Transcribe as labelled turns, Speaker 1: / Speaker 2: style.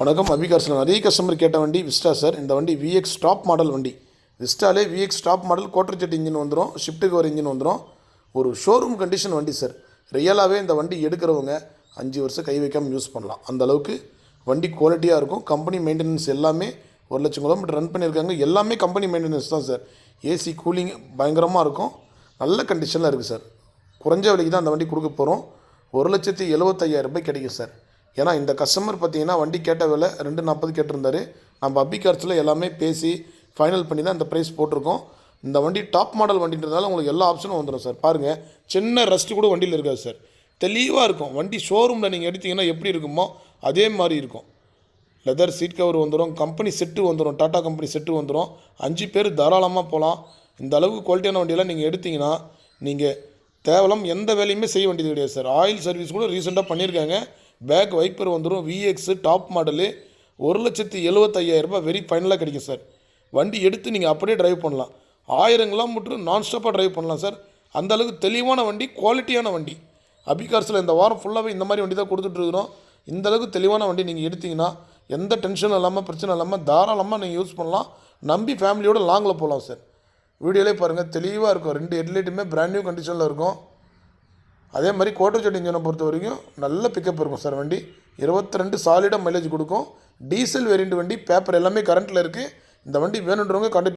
Speaker 1: வணக்கம் அபிகார்ஸில் நிறைய கஸ்டமர் கேட்ட வண்டி விஸ்டா சார் இந்த வண்டி விஎக்ஸ் டாப் மாடல் வண்டி. விஸ்டாலே VX top model quadrajet engine வந்துடும் ஷிஃப்ட்டுக்கு ஒரு இன்ஜின் வந்துடும் ஒரு ஷோரூம் கண்டிஷன் வண்டி சார் ரியலாகவே இந்த வண்டி எடுக்கிறவங்க அஞ்சு வருஷம் கை வைக்காமல் யூஸ் பண்ணலாம். அந்த அளவுக்கு வண்டி குவாலிட்டியாக இருக்கும். கம்பெனி மெயின்டெனன்ஸ் எல்லாமே ஒரு லட்சம் கிலோமீட்டர் ரன் பண்ணியிருக்காங்க. எல்லாமே கம்பெனி மெயின்டெனன்ஸ் தான் சார் ஏசி கூலிங் பயங்கரமாக இருக்கும். நல்ல கண்டிஷனில் இருக்குது சார் குறைஞ்ச விலைக்கு தான் அந்த வண்டி கொடுக்க போகிறோம் ஒரு லட்சத்தி எழுபத்தையாயிரம் ரூபாய் கிடைக்கும் சார் ஏன்னா இந்த கஸ்டமர் பார்த்தீங்கன்னா வண்டி கேட்ட விலை ரெண்டு நாற்பது கேட்டிருந்தாரு. நம்ம அபிகார்ஸில் எல்லாமே பேசி ஃபைனல் பண்ணி தான் இந்த ப்ரைஸ் போட்டிருக்கோம். இந்த வண்டி டாப் மாடல் வண்டின்றதால உங்களுக்கு எல்லா ஆப்ஷனும் வந்துடும் சார் பாருங்கள் சின்ன ரஸ்ட்டு கூட வண்டியில் இருக்காது சார் தெளிவாக இருக்கும். வண்டி ஷோரூமில் நீங்கள் எடுத்தீங்கன்னா எப்படி இருக்குமோ அதே மாதிரி இருக்கும். லெதர் சீட் கவர் வந்துடும் கம்பெனி செட்டு வந்துடும் டாடா கம்பெனி செட்டு வந்துடும் அஞ்சு பேர் தாராளமாக போகலாம் இந்த அளவுக்கு குவாலிட்டியான வண்டியெல்லாம் நீங்கள் எடுத்தீங்கன்னா நீங்கள் தேவலம் எந்த வேலையுமே செய்ய வேண்டியது கிடையாது சார் ஆயில் சர்வீஸ் கூட ரீசெண்டாக பண்ணியிருக்காங்க. பேக் வைப்பர் வந்துடும் விஎக்ஸு டாப் மாடலு ஒரு லட்சத்தி எழுபத்தையாயிரரூபா ரூபாய் வெரி ஃபைனலாக கிடைக்கும் சார். வண்டி எடுத்து நீங்கள் அப்படியே டிரைவ் பண்ணலாம். ஆயிரம் கிலோமீட்டர் நான் ஸ்டாப்பாக டிரைவ் பண்ணலாம் சார். அந்த அளவுக்கு தெளிவான வண்டி குவாலிட்டியான வண்டி. அபிகார்ஸில் இந்த வாரம் ஃபுல்லாகவே இந்த மாதிரி வண்டி தான் கொடுத்துட்ருக்குறோம் இந்த அளவுக்கு தெளிவான வண்டி நீங்கள் எடுத்தீங்கன்னா எந்த டென்ஷனும் இல்லாமல் பிரச்சனை இல்லாமல் தாராளமாக நீங்கள் யூஸ் பண்ணலாம். நம்பி ஃபேமிலியோடு லாங்கில் போகலாம் சார். வீடியோலே பாருங்கள் தெளிவாக இருக்கும். ரெண்டு ஹெட்லைட்டுமே பிராண்ட் நியூ கண்டிஷனில் இருக்கும். அதே மாதிரி கோட்டர் ஜெட் இன்ஜினை பொறுத்த வரைக்கும் நல்ல பிக்கப் இருக்கும் சார் வண்டி. இருபத்தி ரெண்டு சாலிடாக மைலேஜ் கொடுக்கும். டீசல் வேரியண்ட் வண்டி பேப்பர் எல்லாமே கரண்ட்டில் இருக்குது இந்த வண்டி வேணுன்றவங்க கண்டு